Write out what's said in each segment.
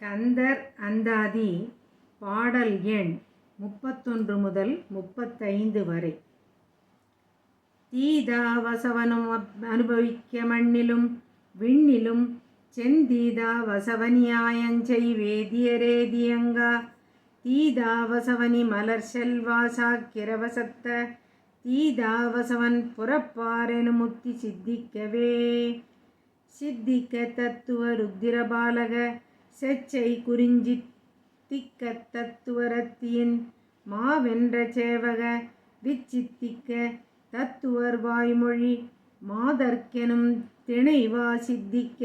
கந்தர் அந்தாதி பாடல் எண் முப்பத்தொன்று முதல் முப்பத்தைந்து வரை. தீதாவசவனும் அனுபவிக்க மண்ணிலும் விண்ணிலும் செந்தீதா வசவனியாயஞ்சை வேதியரேதியங்கா தீதாவசவனி மலர் செல்வாசா கிரவசத்த தீதாவசவன் புறப்பாரெனு முத்தி சித்திக்கவே. சித்திக்க தத்துவ ருத்திரபாலக செச்சை குறிஞ்சி திக்க தத்துவரத்தியின் மாவென்ற சேவக விச்சித்திக்க தத்துவர் வாய்மொழி மாதர்க்கெனும் திணைவா சித்திக்க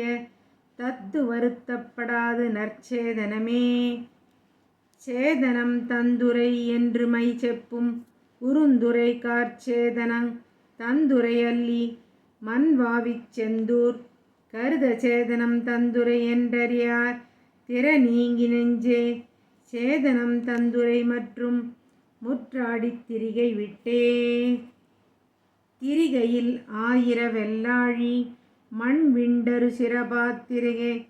தத்து வருத்தப்படாது நற்சேதனமே. சேதனம் தந்துரை என்று மை செப்பும் உருந்துரை கார்ச்சேதனங் தந்துரை அல்லி மண்வாவிச் செந்தூர் கருத சேதனம் தந்துரை என்றறியார் திற நீங்கி நெஞ்சே சேதனம் தந்துரை மற்றும் முற்றாடித் திரிகை விட்டே. திரிகையில் ஆயிர வெள்ளாழி மண் விண்டரு சிரபாத்திரிகை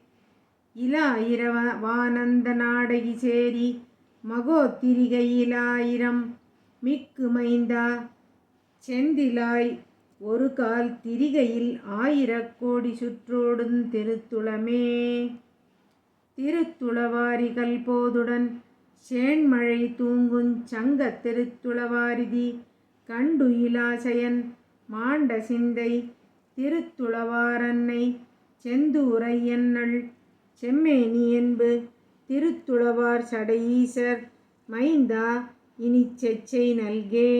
இலாயிர வானந்த நாடகி சேரி மகோ திரிகையிலாயிரம் மிக்கு மைந்தா செந்திலாய் ஒரு கால் திரிகையில் ஆயிரக்கோடி கோடி திருத்துளமே. திருத்துளவாரிகள் போதுடன் சேண்மழை தூங்குஞ் சங்க திருத்துளவாரிதி இலாசயன் மாண்ட சிந்தை திருத்துளவாரன்னை செந்தூரையன்னள் செம்மேனி என்பு திருத்துளவார் சடையீசர் மைந்தா இனி செச்சை நல்கே.